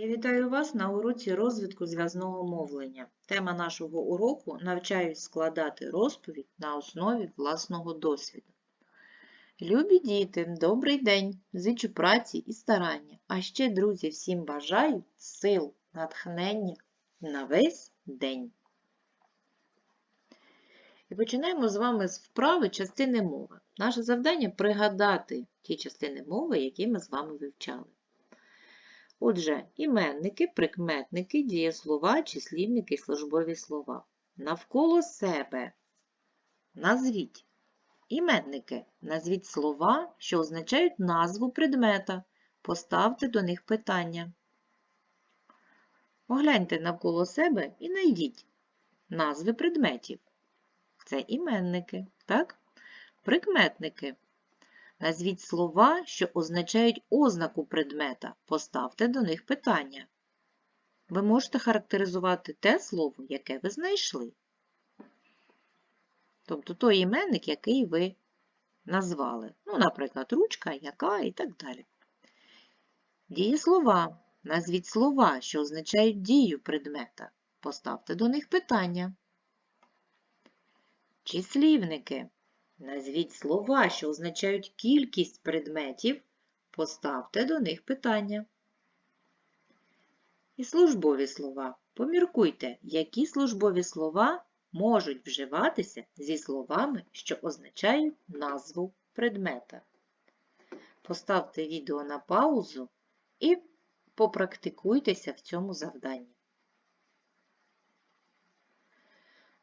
Я вітаю вас на уроці розвитку зв'язного мовлення. Тема нашого уроку навчаюсь складати розповідь на основі власного досвіду. Любі діти, добрий день! Зичу праці і старання. А ще, друзі, всім бажаю сил, натхнення на весь день. І починаємо з вами з вправи частини мови. Наше завдання пригадати ті частини мови, які ми з вами вивчали. Отже, іменники, прикметники, дієслова, числівники, службові слова. Навколо себе назвіть іменники. Назвіть слова, що означають назву предмета. Поставте до них питання. Погляньте навколо себе і найдіть назви предметів. Це іменники, так? Прикметники. Назвіть слова, що означають ознаку предмета. Поставте до них питання. Ви можете характеризувати те слово, яке ви знайшли. Тобто той іменник, який ви назвали. Ну, наприклад, ручка, яка і так далі. Дієслова. Назвіть слова, що означають дію предмета. Поставте до них питання. Числівники. Назвіть слова, що означають кількість предметів, поставте до них питання. І службові слова. Поміркуйте, які службові слова можуть вживатися зі словами, що означають назву предмета. Поставте відео на паузу і попрактикуйтеся в цьому завданні.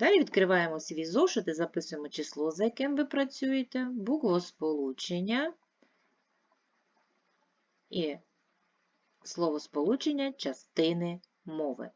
Далі відкриваємо свій зошит і записуємо число, за яким ви працюєте, буквосполучення і словосполучення частини мови.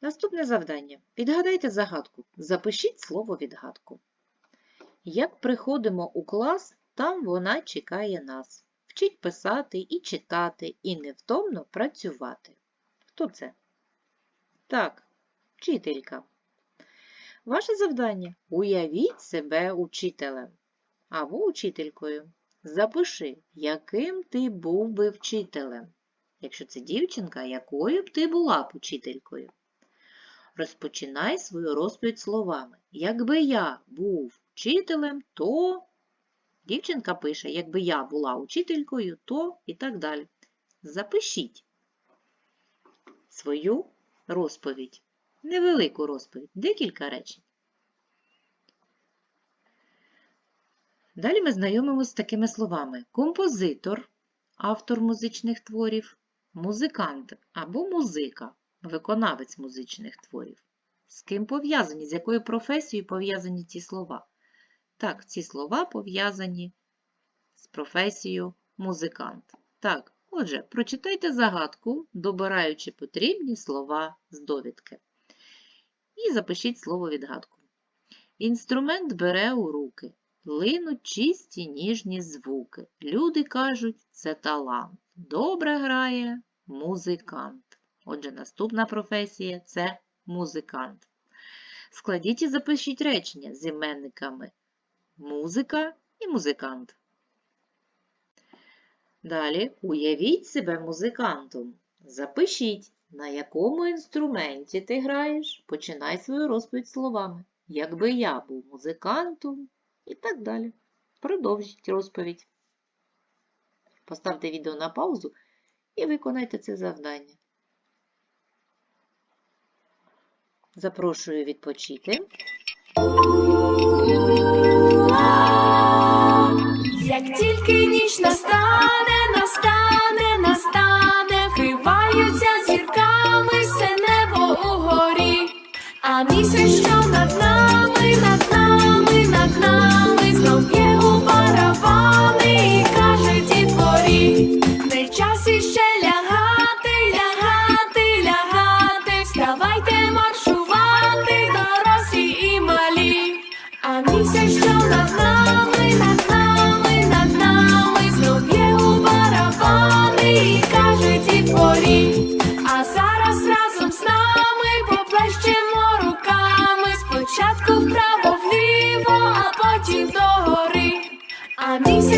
Наступне завдання. Підгадайте загадку. Запишіть слово відгадку. Як приходимо у клас, там вона чекає нас. Вчить писати і читати, і невтомно працювати. Хто це? Так, вчителька. Ваше завдання уявіть себе учителем або учителькою. Запиши, яким ти був би вчителем. Якщо це дівчинка, якою б ти була б учителькою? Розпочинай свою розповідь словами. Якби я був вчителем, то дівчинка пише, якби я була учителькою, то і так далі. Запишіть свою розповідь. Невелику розповідь, декілька речень. Далі ми знайомимося з такими словами: композитор, автор музичних творів, музикант або музика, виконавець музичних творів. З ким пов'язані, з якою професією пов'язані ці слова? Так, ці слова пов'язані з професією музикант. Так, Отже, прочитайте загадку, добираючи потрібні слова з довідки. І запишіть слово відгадку. Інструмент бере у руки, линуть чисті ніжні звуки. Люди кажуть, це талант. Добре грає музикант. Отже, наступна професія це музикант. Складіть і запишіть речення з іменниками музика і музикант. Далі уявіть себе музикантом. Запишіть, на якому інструменті ти граєш. Починай свою розповідь словами. Якби я був музикантом і так далі. Продовжіть розповідь. Поставте відео на паузу і виконайте це завдання. Запрошую відпочити. Місяць, що над нами, над нами, над нами, знов є у барабани і каже дітворі, не час іще лягати, лягати, лягати, вставайте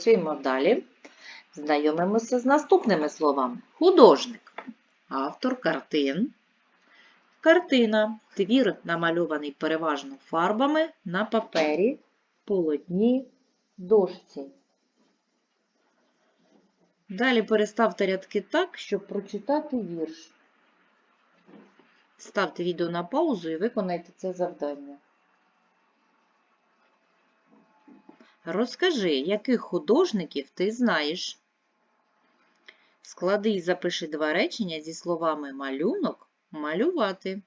Працюємо далі. Знайомимося з наступними словами. Художник. Автор картин. Картина. Твір намальований переважно фарбами на папері, полотні, дошці. Далі переставте рядки так, щоб прочитати вірш. Ставте відео на паузу і виконайте це завдання. Розкажи, яких художників ти знаєш? Склади і запиши два речення зі словами малюнок, малювати.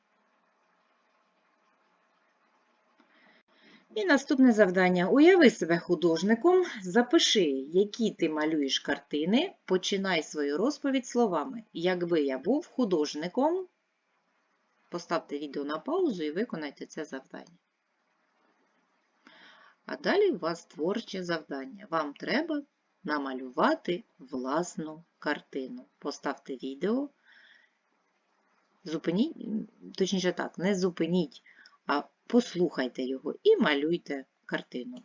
І наступне завдання. Уяви себе художником, запиши, які ти малюєш картини, починай свою розповідь словами. Якби я був художником, поставте відео на паузу і виконайте це завдання. А далі у вас творче завдання. Вам треба намалювати власну картину. Поставте відео, зупиніть, точніше так, не зупиніть, а послухайте його і малюйте картину.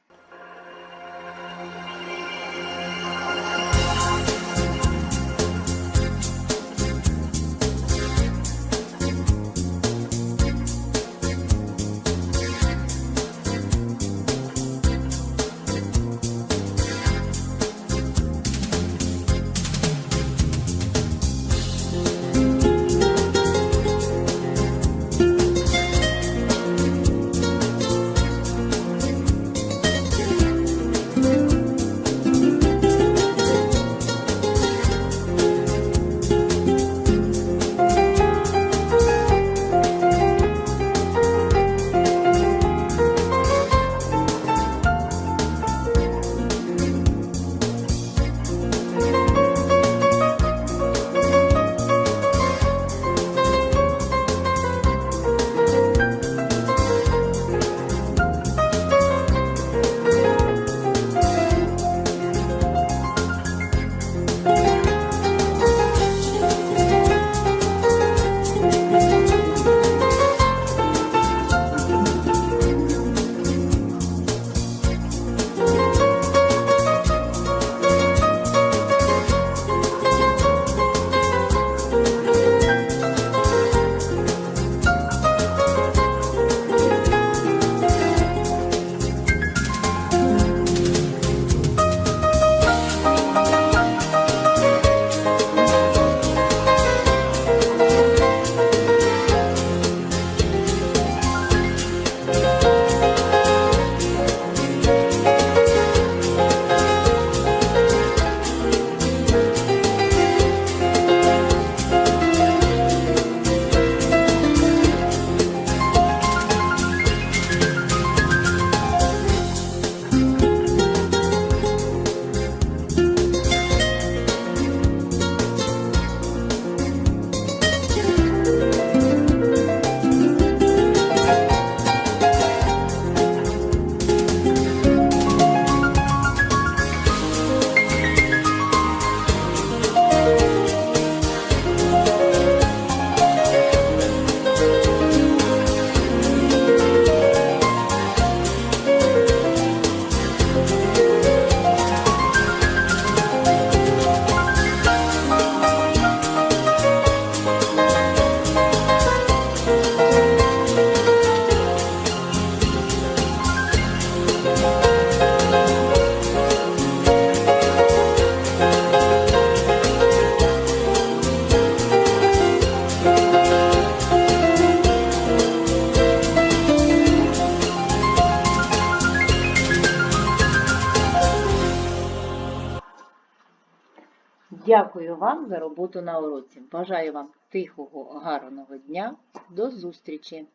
Дякую вам за роботу на уроці. Бажаю вам тихого, гарного дня. До зустрічі!